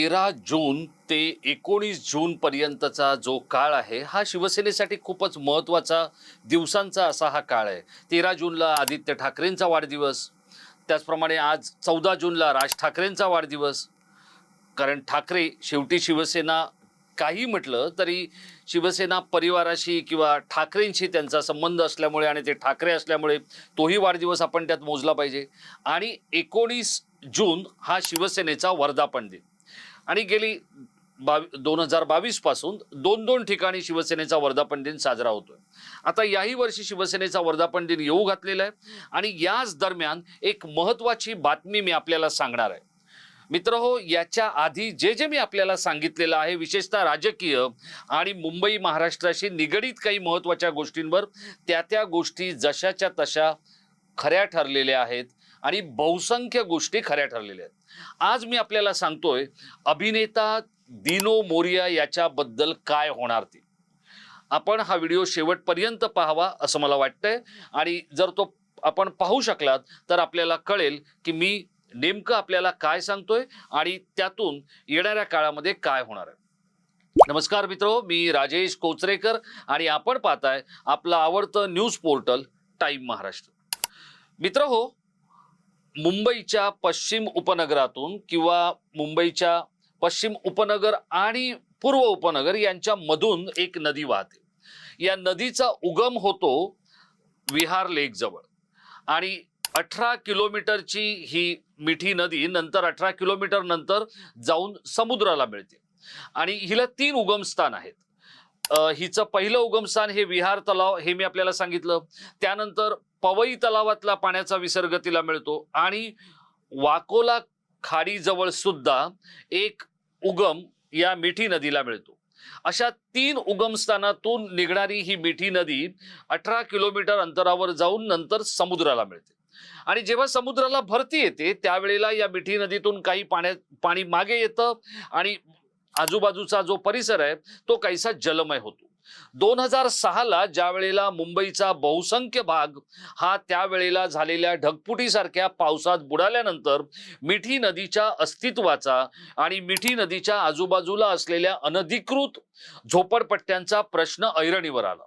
तेरा जून ते एकोणीस जून पर्यंतचा जो काळ आहे हा शिवसेनेसाठी खूपच महत्त्वाचा दिवसांचा असा हा काळ आहे. तेरा जूनला आदित्य ठाकरेंचा वाढदिवस त्याचप्रमाणे आज चौदा जूनला राज ठाकरेंचा वाढदिवस. कारण ठाकरे शेवटी शिवसेना काही म्हटलं तरी शिवसेना परिवाराशी किंवा ठाकरेंशी त्यांचा संबंध असल्यामुळे आणि ते ठाकरे असल्यामुळे तोही वाढदिवस आपण त्यात मोजला पाहिजे. आणि एकोणीस जून हा शिवसेनेचा वर्धापन दिन. आणि गेली बावी दोन हजार बावीसपासून दोन दोन ठिकाणी शिवसेनेचा वर्धापन दिन साजरा होतोय. आता याही वर्षी शिवसेनेचा वर्धापन दिन येऊ घातलेला आहे आणि याच दरम्यान एक महत्वाची बातमी मी आपल्याला सांगणार आहे. मित्र हो याच्या आधी जे जे मी आपल्याला सांगितलेलं आहे विशेषतः राजकीय आणि मुंबई महाराष्ट्राशी निगडीत काही महत्त्वाच्या गोष्टींवर त्या त्या गोष्टी जशाच्या तशा खऱ्या ठरलेल्या आहेत. आणि बहुसंख्य गोष्टी खऱ्या ठरलेल्या आहेत. आज मी आपल्याला सांगतोय अभिनेता दिनो मोरिया याच्याबद्दल काय होणार ते. आपण हा व्हिडिओ शेवटपर्यंत पाहावा असं मला वाटतंय आणि जर तो आपण पाहू शकलात तर आपल्याला कळेल की मी नेमकं आपल्याला काय सांगतोय आणि त्यातून येणाऱ्या काळामध्ये काय होणार आहे. नमस्कार मित्र मी राजेश कोचरेकर आणि आपण पाहताय आपलं आवडतं न्यूज पोर्टल टाईम महाराष्ट्र. मित्र हो मुंबईच्या पश्चिम उपनगरातून किंवा मुंबईच्या पश्चिम उपनगर आणि पूर्व उपनगर यांच्या मधून एक नदी वाहते. या नदीचा उगम होतो विहार लेक जवळ. आणि अठरा किलोमीटरची ही मिठी नदी नंतर अठरा किलोमीटर नंतर जाऊन समुद्राला मिळते. आणि हिला तीन उगमस्थान आहेत. हिचं पहिलं उगमस्थान हे विहार तलाव हे मी आपल्याला सांगितलं. त्यानंतर पवई तलावातला पाण्याचा विसर्ग तिला मिळतो आणि वाकोला खाडीजवळ सुद्धा एक उगम या मिठी नदीला मिळतो. अशा तीन उगमस्थानातून निघणारी ही मिठी नदी अठरा किलोमीटर अंतरावर जाऊन नंतर समुद्राला मिळते. आणि जेव्हा समुद्राला भरती येते त्यावेळेला या मिठी नदीतून काही पाण्यात पाणी मागे येतं आणि आजूबाजूचा जो परिसर आहे तो काहीसा जलमय होतो. दोन हजार सहाला ज्या वेळेला मुंबईचा बहुसंख्य भाग हा त्यावेळेला झालेल्या ढगफुटीसारख्या पावसात बुडाल्यानंतर मिठी नदीच्या अस्तित्वाचा आणि मिठी नदीच्या आजूबाजूला असलेल्या अनधिकृत झोपडपट्ट्यांचा प्रश्न ऐरणीवर आला.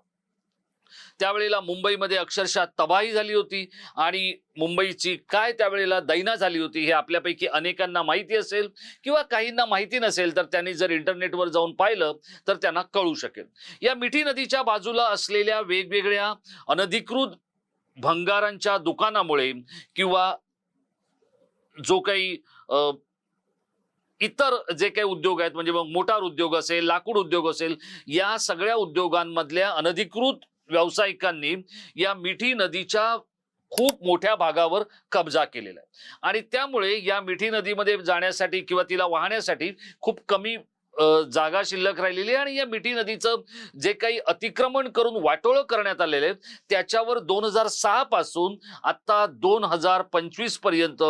त्यावेळेला मुंबईमध्ये अक्षरशः तबाही झाली होती आणि मुंबईची काय त्यावेळेला दैना झाली होती हे आपल्यापैकी अनेकांना माहिती असेल किंवा काहींना माहिती नसेल तर त्यांनी जर इंटरनेटवर जाऊन पाहिलं तर त्यांना कळू शकेल. या मिठी नदीच्या बाजूला असलेल्या वेगवेगळ्या अनधिकृत भंगारांच्या दुकानामुळे किंवा जो काही इतर जे काही उद्योग आहेत म्हणजे मग मोटार उद्योग असेल लाकूड उद्योग असेल या सगळ्या उद्योगांमधल्या अनधिकृत व्यावसायिकांनी या मिठी नदीच्या खूप मोठ्या भागावर कब्जा केलेला आहे. आणि त्यामुळे या मिठी नदीमध्ये जाण्यासाठी किंवा तिला वाहण्यासाठी खूप कमी जागा शिल्लक राहिलेली आहे. आणि या मिठी नदीचं जे काही अतिक्रमण करून वाटोळं करण्यात आलेले आहेत त्याच्यावर दोन हजार सहा पासून आता दोन हजार पंचवीसपर्यंत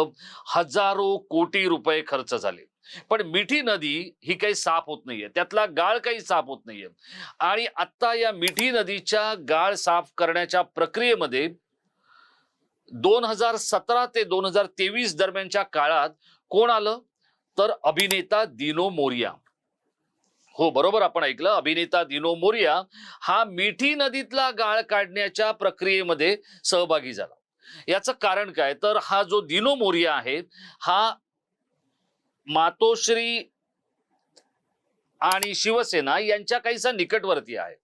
हजारो कोटी रुपये खर्च झाले. पण मिठी नदी ही काही साफ होत नाहीये. त्यातला गाळ काही साफ होत नाहीये. आणि आता या मिठी नदीच्या गाळ साफ करण्याच्या प्रक्रियेमध्ये दोन हजार सतरा ते दोन हजार तेवीस दरम्यानच्या काळात कोण आलं? तर अभिनेता दिनो मोरिया. हो बरोबर आपण ऐकलं. अभिनेता दिनो मोरिया हा मिठी नदीतला गाळ काढण्याच्या प्रक्रियेमध्ये सहभागी झाला. याचं कारण काय? तर हा जो दिनो मोरिया आहे हा मातोश्री आणि शिवसेना यांच्या काहीसा निकटवर्ती आहे.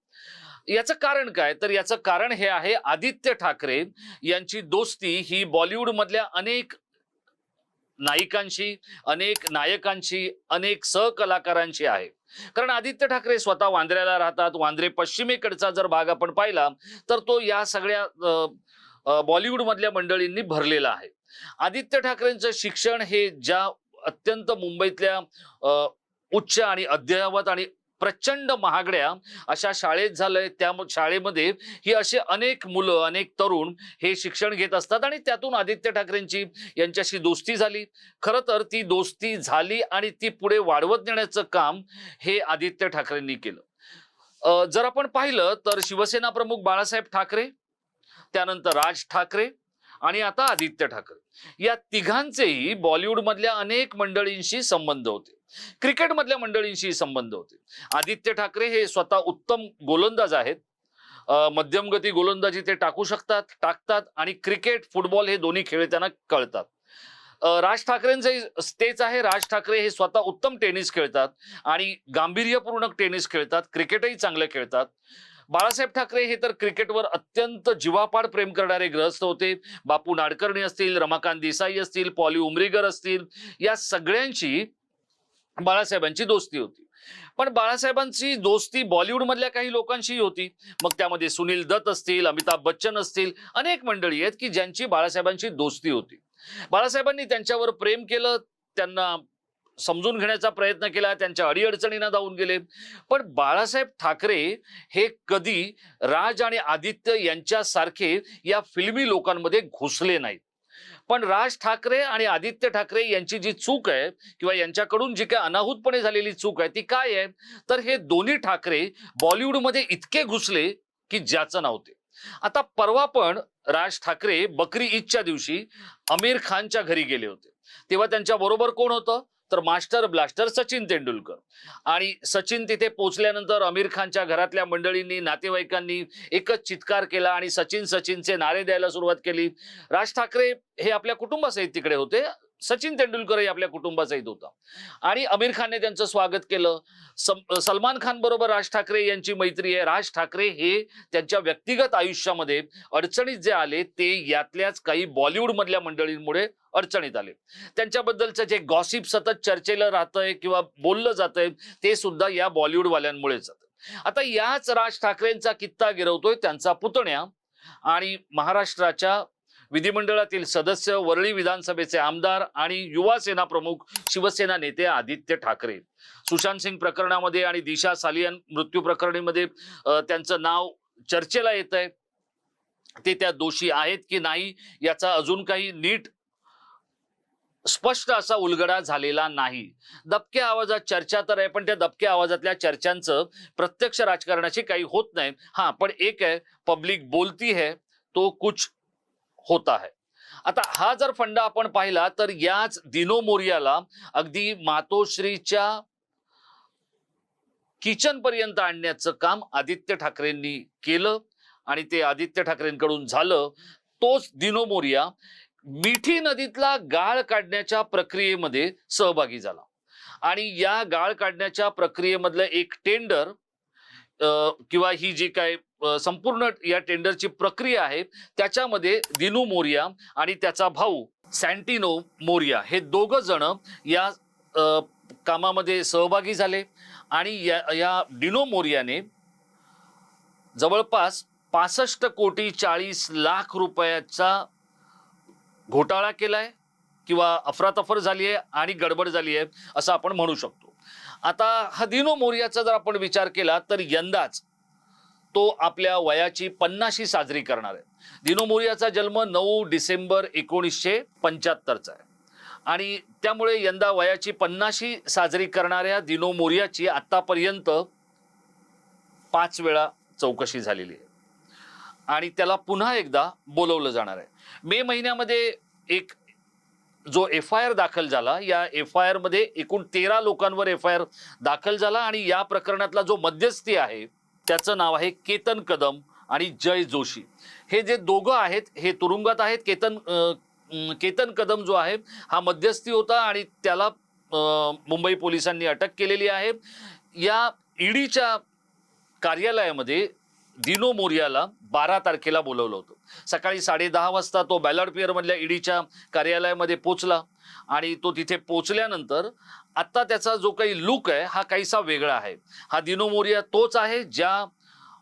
याचं कारण काय? तर याचं कारण हे आहे आदित्य ठाकरे यांची दोस्ती ही बॉलिवूडमधल्या अनेक नायिकांशी अनेक नायकांशी अनेक सहकलाकारांशी आहे. कारण आदित्य ठाकरे स्वतः वांद्र्याला राहतात वांद्रे पश्चिमेकडचा जर भाग आपण पाहिला तर तो या सगळ्या बॉलिवूडमधल्या मधल्या मंडळींनी भरलेला आहे. आदित्य ठाकरेंचं शिक्षण हे ज्या अत्यंत मुंबईतल्या उच्च आणि अद्ययावत आणि प्रचंड महागड्या अशा शाळेत झालंय. त्या शाळेमध्ये ही असे अनेक मुलं अनेक तरुण हे शिक्षण घेत असतात आणि त्यातून आदित्य ठाकरेंची यांच्याशी दोस्ती झाली. खरं तर ती दोस्ती झाली आणि ती पुढे वाढवत नेण्याचं काम हे आदित्य ठाकरेंनी केलं. जर आपण पाहिलं तर शिवसेना प्रमुख बाळासाहेब ठाकरे त्यानंतर राज ठाकरे आणि आता आदित्य ठाकरे. या तिघांचेही बॉलिवूडमधल्या अनेक मंडळींशी संबंध होते. क्रिकेटमधल्या मंडळींशी संबंध होते. आदित्य ठाकरे हे स्वतः उत्तम गोलंदाज आहेत. मध्यमगती गोलंदाजी ते टाकू शकतात टाकतात आणि क्रिकेट फुटबॉल हे दोन्ही खेळ त्यांना कळतात. राज ठाकरेंचे स्टेज आहे. राज ठाकरे हे स्वतः उत्तम टेनिस खेळतात आणि गांभीर्यपूर्ण टेनिस खेळतात क्रिकेटही चांगलं खेळतात. बाळासाहेब ठाकरे हे तर क्रिकेटवर अत्यंत जीवापाड प्रेम करणारे ग्रहस्थ होते. बापू नाडकर्णी असतील रमाकांत देसाई असतील पॉली उमरीगर असतील या सगळ्यांची बाळासाहेबांची दोस्ती होती. पण बाळासाहेबांची दोस्ती बॉलिवूडमधल्या काही लोकांशी होती. मग त्यामध्ये सुनील दत्त असतील अमिताभ बच्चन असतील अनेक मंडळी आहेत की ज्यांची बाळासाहेबांची दोस्ती होती. बाळासाहेबांनी त्यांच्यावर प्रेम केलं त्यांना समजून घेण्याचा प्रयत्न केला त्यांच्या अडीअडचणींना धावून गेले. पण बाळासाहेब ठाकरे हे कधी राज आणि आदित्य यांच्यासारखे या फिल्मी लोकांमध्ये घुसले नाहीत. पण राज ठाकरे आणि आदित्य ठाकरे यांची जी चूक आहे किंवा यांच्याकडून जी काय अनाहूतपणे झालेली चूक आहे ती काय आहे? तर हे दोन्ही ठाकरे बॉलिवूडमध्ये इतके घुसले की ज्याचं नव्हते आता परवा पण राज ठाकरे बकरी ईदच्या दिवशी आमिर खानच्या घरी गेले होते. तेव्हा त्यांच्या बरोबर कोण होतं? तर मास्टर ब्लास्टर सचिन तेंडुलकर. आणि सचिन तिथे पोहोचल्यानंतर आमिर खानच्या घरातल्या मंडळींनी नातेवाईकांनी एकच चित्कार केला आणि सचिन सचिनचे नारे द्यायला सुरुवात केली. राज ठाकरे हे आपल्या कुटुंबासहित तिकडे होते. सचिन तेंडुलकरही आपल्या कुटुंबाचा कुटुंबासहित होता. आणि आमिर खानने त्यांचं स्वागत केलं. सलमान खान बरोबर राज ठाकरे यांची मैत्री आहे. राज ठाकरे हे त्यांच्या व्यक्तिगत आयुष्यामध्ये अडचणीत जे आले ते यातल्याच काही बॉलिवूड मधल्या मंडळींमुळे अडचणीत आले. त्यांच्याबद्दलचं जे गॉसिप सतत चर्चेला राहतंय किंवा बोललं जातंय ते सुद्धा या बॉलिवूडवाल्यांमुळेच जातं. आता याच राज ठाकरेंचा कित्ता गिरवतोय त्यांचा पुतण्या आणि महाराष्ट्राच्या विधिमंडळातील सदस्य वरळी विधानसभेचे आमदार आणि युवा सेना प्रमुख शिवसेना नेते आदित्य ठाकरे. सुशांत सिंग प्रकरणामध्ये आणि दिशा सालियन मृत्यू प्रकरणीमध्ये त्यांचं नाव चर्चेला येत आहे. ते त्या दोषी आहेत की नाही याचा अजून काही नीट स्पष्ट असा उलगडा झालेला नाही. दबक्या आवाजात चर्चा तर आहे पण त्या दबक्या आवाजातल्या चर्चांचं प्रत्यक्ष राजकारणाशी काही होत नाही. हा पण एक आहे पब्लिक बोलती है तो कुछ होता आहे आता हा जर फंडा आपण पाहिला तर याच दिनो मोर्याला अगदी मातोश्रीच्या किचन पर्यंत आणण्याचं काम आदित्य ठाकरेंनी केलं आणि ते आदित्य ठाकरेंकडून झालं. तोच दिनो मोर्या मिठी नदीतला गाळ काढण्याच्या प्रक्रियेमध्ये सहभागी झाला. आणि या गाळ काढण्याच्या प्रक्रियेमधलं एक टेंडर किंवा ही जी काय संपूर्ण या टेंडरची प्रक्रिया आहे त्याच्यामध्ये दिनू मोरिया आणि त्याचा भाऊ सँटिनो मोरिया हे दोघं जण या कामामध्ये सहभागी झाले आणि या या डिनो मोरियाने जवळपास पासष्ट कोटी चाळीस लाख रुपयाचा घोटाळा केलाय किंवा अफरातफर झाली आहे आणि गडबड झाली आहे असं आपण म्हणू शकतो. आता हा दिनो मोरियाचा जर आपण विचार केला तर यंदाच तो आपल्या वयाची पन्नाशी साजरी करणार आहे. दिनो मोरियाचा जन्म नऊ डिसेंबर एकोणीसशे पंच्याहत्तरचा आहे. आणि त्यामुळे यंदा वयाची पन्नाशी साजरी करणाऱ्या दिनो मोरियाची पाच वेळा चौकशी झालेली आहे. आणि त्याला पुन्हा एकदा बोलवलं जाणार आहे. मे महिन्यामध्ये एक जो एफ आय आर दाखल झाला या एफ आय आरमध्ये एकूण तेरा लोकांवर एफ आय आर दाखल झाला आणि या प्रकरणातला जो मध्यस्थी आहे त्याचं नाव आहे केतन कदम आणि जय जोशी. हे जे दोघं आहेत हे तुरुंगात आहेत. केतन केतन कदम जो आहे हा मध्यस्थी होता आणि त्याला मुंबई पोलिसांनी अटक केलेली आहे. या ईडीच्या कार्यालयामध्ये दिनो मोर्याला बारा तारखेला बोलवलं होतं. सकाळी साडेदहा वाजता तो बॅलॉट मधल्या ईडीच्या कार्यालयामध्ये पोचला आणि तो तिथे पोचल्यानंतर आत्ता त्याचा जो काही लुक आहे हा काहीसा वेगळा आहे. हा दिनो मोरिया तोच आहे ज्या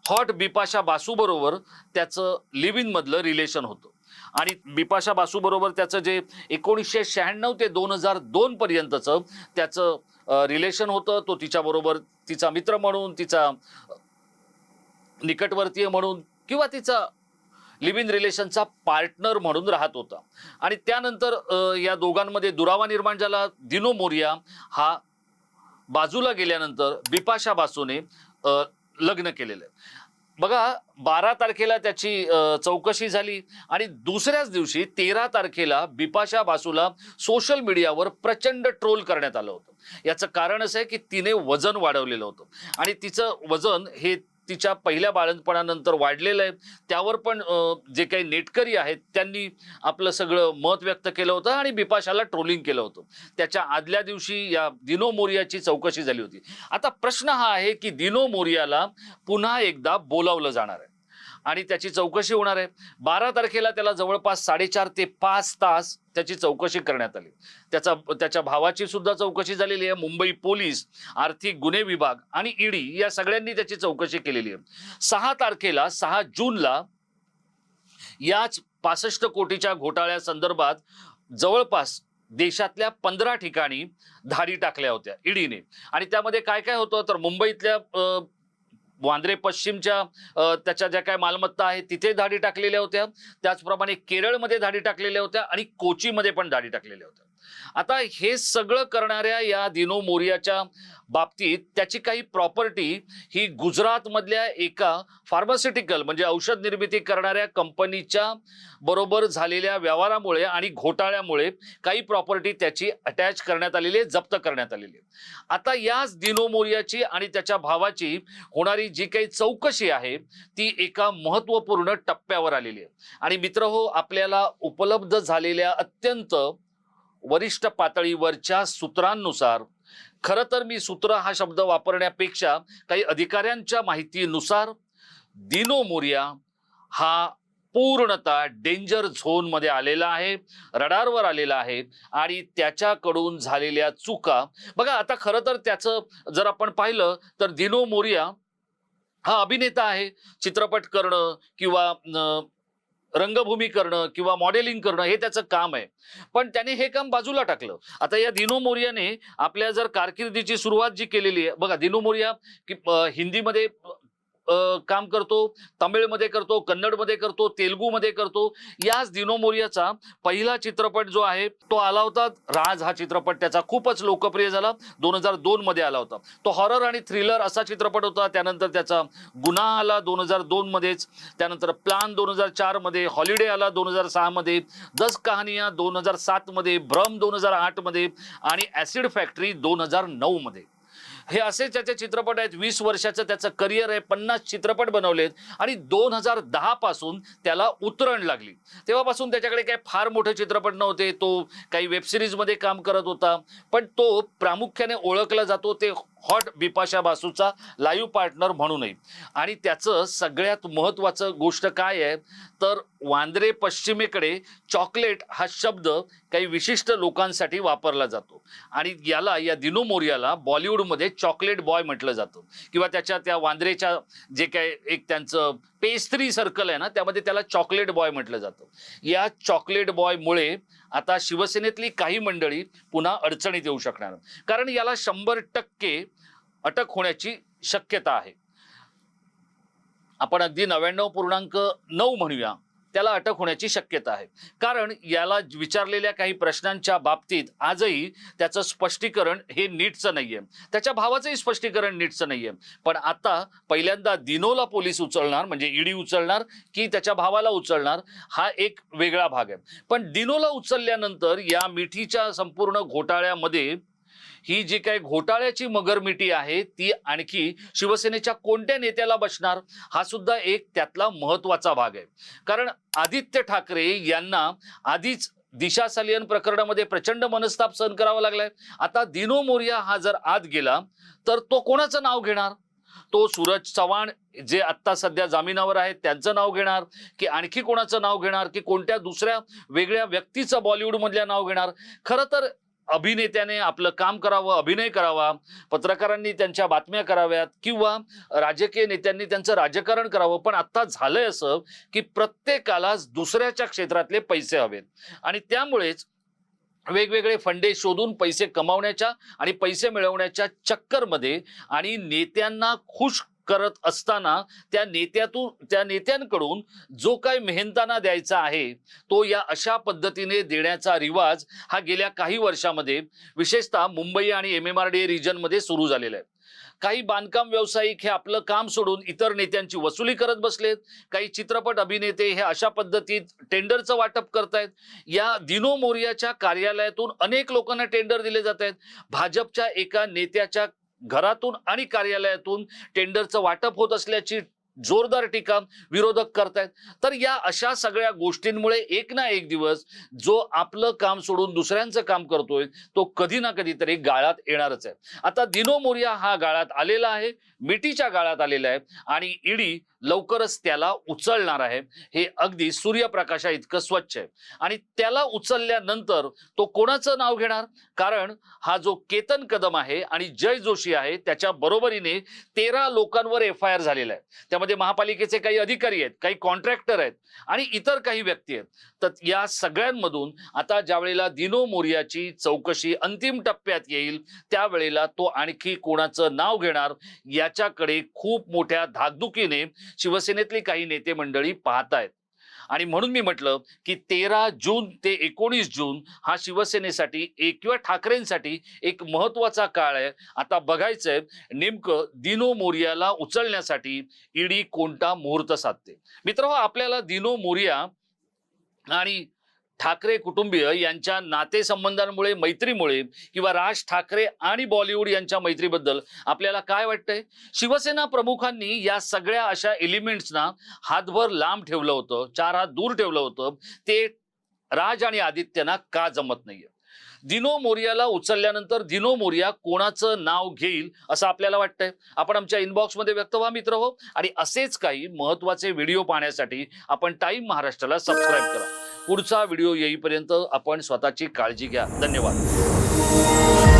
हॉट बिपाशा बासूबरोबर त्याचं लिव्ह इनमधलं रिलेशन होतं. आणि बिपाशा बासूबरोबर त्याचं जे एकोणीसशे शहाण्णव ते दोन हजार दोनपर्यंतचं त्याचं रिलेशन होतं. तो तिच्याबरोबर तिचा मित्र म्हणून तिचा निकटवर्तीय म्हणून किंवा तिचा लिव्ह इन रिलेशनचा पार्टनर म्हणून राहत होता. आणि त्यानंतर या दोघांमध्ये दुरावा निर्माण झाला. दिनो मोरिया हा बाजूला गेल्यानंतर बिपाशा बासूने लग्न केलेलं आहे. बघा बारा तारखेला त्याची चौकशी झाली आणि दुसऱ्याच दिवशी तेरा तारखेला बिपाशा बासूला सोशल मीडियावर प्रचंड ट्रोल करण्यात आलं होतं. याचं कारण असं आहे की तिने वजन वाढवलेलं होतं. आणि तिचं वजन हे तिच्या पहिल्या बाळंतपणानंतर वाढलेलं आहे. त्यावर पण जे काही नेटकरी आहेत त्यांनी आपलं सगळं मत व्यक्त केलं होतं आणि बिपाशाला ट्रोलिंग केलं होतं. त्याच्या आदल्या दिवशी या दिनो मोरियाची चौकशी झाली होती. आता प्रश्न हा आहे की दिनो मोरियाला पुन्हा एकदा बोलावलं जाणार आहे. आणि त्याची चौकशी होणार आहे. बारा तारखेला त्याला जवळपास साडेचार ते पाच तास त्याची चौकशी करण्यात आली. त्याचा त्याच्या भावाची सुद्धा चौकशी झालेली आहे. मुंबई पोलीस आर्थिक गुन्हे विभाग आणि ईडी या सगळ्यांनी त्याची चौकशी केलेली आहे. सहा तारखेला सहा जूनला याच पासष्ट कोटीच्या घोटाळ्यासंदर्भात जवळपास देशातल्या पंधरा ठिकाणी धाडी टाकल्या होत्या ईडीने. आणि त्यामध्ये काय काय होतं? तर मुंबईतल्या वांद्रे पश्चिमच्या त्याच्या ज्या काय मालमत्ता आहेत तिथे धाडी टाकलेल्या होत्या. त्याचप्रमाणे केरळमध्ये धाडी टाकलेल्या होत्या आणि कोचीमध्ये पण धाडी टाकलेल्या होत्या. आता हे सगळं करणाऱ्या या दिनो मोरियाच्या बाबतीत त्याची काही प्रॉपर्टी ही गुजरातमधल्या एका फार्मास्युटिकल म्हणजे औषध निर्मिती करणाऱ्या कंपनीच्या बरोबर झालेल्या व्यवहारामुळे आणि घोटाळ्यामुळे काही प्रॉपर्टी त्याची अटॅच करण्यात आलेली आहे जप्त करण्यात आलेली आहे. आता याच दिनो मोरियाची आणि त्याच्या भावाची होणारी जी काही चौकशी आहे ती एका महत्त्वपूर्ण टप्प्यावर आलेली आहे. आणि मित्र हो आपल्याला उपलब्ध झालेल्या अत्यंत वरिष्ठ पातळीवरच्या सूत्रांनुसार खरं तर मी सूत्र हा शब्द वापरण्यापेक्षा काही अधिकाऱ्यांच्या माहितीनुसार दिनो मोरिया हा पूर्णतः डेंजर झोनमध्ये आलेला आहे रडारवर आलेला आहे आणि त्याच्याकडून झालेल्या चुका. बघा आता खरं तर त्याचं जर आपण पाहिलं तर दिनो मोरिया हा अभिनेता आहे. चित्रपट करणं किंवा रंगभूमी करणं किंवा मॉडेलिंग करणं हे त्याचं काम आहे. पण त्याने हे काम बाजूला टाकलं. आता या दिनो मोर्याने आपल्या जर कारकिर्दीची सुरुवात जी केलेली आहे बघा दिनो मोर्या की हिंदीमध्ये काम करतो तमिळमध्ये करतो कन्नडमध्ये करतो तेलगूमध्ये करतो. याच दिनो मोरियाचा पहिला चित्रपट जो आहे तो आला होता. राज हा चित्रपट त्याचा खूपच लोकप्रिय झाला. दोन हजार दोन मध्ये आला होता. तो हॉरर आणि थ्रिलर असा चित्रपट होता. त्यानंतर त्याचा गुन्हा आला दोन हजार दोन मध्येच. त्यानंतर प्लान दोन हजार चारमध्ये हॉलिडे आला दोन हजार सहा मध्ये. दस कहानिया दोन हजार सात मध्ये भ्रम दोन हजार आठमध्ये आणि ऍसिड फॅक्टरी दोन हजार नऊ मध्ये. हे असे त्याचे चित्रपट आहेत. वीस वर्षाचं त्याचं करिअर आहे. पन्नास चित्रपट बनवलेत आणि दोन हजार दहा पासून त्याला उतरण लागली. तेव्हापासून त्याच्याकडे काही फार मोठे चित्रपट नव्हते. तो काही वेबसिरीजमध्ये काम करत होता. पण तो प्रामुख्याने ओळखला जातो. ते हॉट बिपाशा बासूचा लाईव्ह पार्टनर म्हणूनही. आणि त्याचं सगळ्यात महत्त्वाचं गोष्ट काय आहे? तर वांद्रे पश्चिमेकडे चॉकलेट हा शब्द काही विशिष्ट लोकांसाठी वापरला जातो. आणि याला या दिनू मोर्याला बॉलिवूडमध्ये चॉकलेट बॉय म्हटलं जातं. किंवा त्याच्या त्या वांद्रेच्या जे काय एक त्यांचं पेस्ट्री सर्कल आहे ना त्यामध्ये त्याला चॉकलेट बॉय म्हटलं जातं. या चॉकलेट बॉयमुळे आता शिवसेनेतली काही मंडळी पुन्हा अडचणीत येऊ शकणार. कारण याला शंभर टक्के अटक होण्याची शक्यता आहे. आपण अगदी नव्याण्णव पूर्णांक नऊ म्हणूया. त्याला अटक होण्याची शक्यता आहे. कारण याला विचारलेल्या काही प्रश्नांच्या बाबतीत आजही त्याचं स्पष्टीकरण हे नीटचं नाहीये. त्याच्या भावाचंही स्पष्टीकरण नीटचं नाहीये. पण आता पहिल्यांदा दिनोला पोलीस उचलणार म्हणजे ईडी उचलणार की त्याच्या भावाला उचलणार हा एक वेगळा भाग आहे. पण दिनोला उचलल्यानंतर या मिठीच्या संपूर्ण घोटाळ्यामध्ये ही जी काही घोटाळ्याची मगरमिटी आहे ती आणखी शिवसेनेच्या कोणत्या नेत्याला बसणार हा सुद्धा एक त्यातला महत्त्वाचा भाग आहे. कारण आदित्य ठाकरे यांना आधीच दिशा सालियन प्रकरणामध्ये प्रचंड मनस्ताप सहन करावा लागलाय. आता दिनो मोर्या हा जर आत गेला तर तो कोणाचं नाव घेणार? तो सूरज चव्हाण जे आत्ता सध्या जामिनावर आहेत त्यांचं नाव घेणार की आणखी कोणाचं नाव घेणार की कोणत्या दुसऱ्या वेगळ्या व्यक्तीचं बॉलिवूडमधल्या नाव घेणार? खरं तर अभिनेत्याने आपलं काम करावं अभिनय करावा पत्रकारांनी त्यांच्या बातम्या कराव्यात किंवा राजकीय नेत्यांनी त्यांचं राजकारण करावं. पण आता झालंय असं की प्रत्येकाला दुसऱ्याच्या क्षेत्रातले पैसे हवेत. आणि त्यामुळेच वेगवेगळे फंडे शोधून पैसे कमावण्याच्या आणि पैसे मिळवण्याच्या चक्करमध्ये आणि नेत्यांना खुश करत असताना त्या नेत्यातून त्या नेत्यांकडून जो काही मेहनताना द्यायचा आहे तो या अशा पद्धतीने देण्याचा रिवाज हा गेल्या काही वर्षामध्ये विशेषतः मुंबई आणि एम एम आर डी रिजनमध्ये सुरू झालेला आहे. काही बांधकाम व्यावसायिक हे आपलं काम सोडून इतर नेत्यांची वसुली करत बसलेत काही चित्रपट अभिनेते हे अशा पद्धतीत टेंडरचं वाटप करतायत. या दिनो मोर्याच्या कार्यालयातून अनेक लोकांना टेंडर दिले जात आहेत भाजपच्या एका नेत्याच्या घरातून आणि कार्यालयातून टेंडरचं वाटप होत असल्याची जोरदार टीका विरोधक करतायत. तर या अशा सगळ्या गोष्टींमुळे एक ना एक दिवस जो आपलं काम सोडून दुसऱ्यांचं काम करतोय तो कधी ना कधीतरी गाळात येणारच आहे. आता दिनो मोर्या हा गाळात आलेला आहे मिटीच्या गाळात आलेला आहे आणि ईडी लवकरच त्याला उचलणार आहे. हे अगदी सूर्यप्रकाशा इतकं स्वच्छ आहे. आणि त्याला उचलल्यानंतर तो कोणाचं नाव घेणार? कारण हा जो केतन कदम आहे आणि जय जोशी आहे त्याच्या बरोबरीने तेरा लोकांवर एफ आय आर झालेला आहे. त्यामध्ये महापालिकेचे काही अधिकारी आहेत काही कॉन्ट्रॅक्टर आहेत आणि इतर काही व्यक्ती आहेत. तर या सगळ्यांमधून आता ज्या वेळेला दिनो मोर्याची चौकशी अंतिम टप्प्यात येईल त्यावेळेला तो आणखी कोणाचं नाव घेणार याच्याकडे खूप मोठ्या धाकधुकीने शिवसेनेतली काही नेते मंडळी पाहतायत. आणि म्हणून मी म्हटलं की तेरा जून ते एकोणीस जून हा शिवसेनेसाठी एक किंवा ठाकरेंसाठी एक महत्त्वाचा काळ आहे. आता बघायचंय नेमकं दिनो मोर्याला उचलण्यासाठी ईडी कोणता मुहूर्त साधते. मित्र आपल्याला दिनो मोर्या आणि ठाकरे कुटुंबीय यांच्या नातेसंबंधांमुळे मैत्रीमुळे किंवा राज ठाकरे आणि बॉलिवूड यांच्या मैत्रीबद्दल आपल्याला काय वाटतंय? शिवसेना प्रमुखांनी या सगळ्या अशा एलिमेंट्सना हातभर लांब ठेवलं होतं चार हात दूर ठेवलं होतं. ते राज आणि आदित्यना का जमत नाहीये? दिनो मोरियाला उचलल्यानंतर दिनो मोरिया कोणाचं नाव घेईल असं आपल्याला वाटतंय? आपण आमच्या इनबॉक्समध्ये व्यक्त व्हा मित्र हो. आणि असेच काही महत्त्वाचे व्हिडिओ पाहण्यासाठी आपण टाइम महाराष्ट्राला सबस्क्राईब करा. पुढचा व्हिडिओ येईपर्यंत आपण स्वतःची काळजी घ्या. धन्यवाद.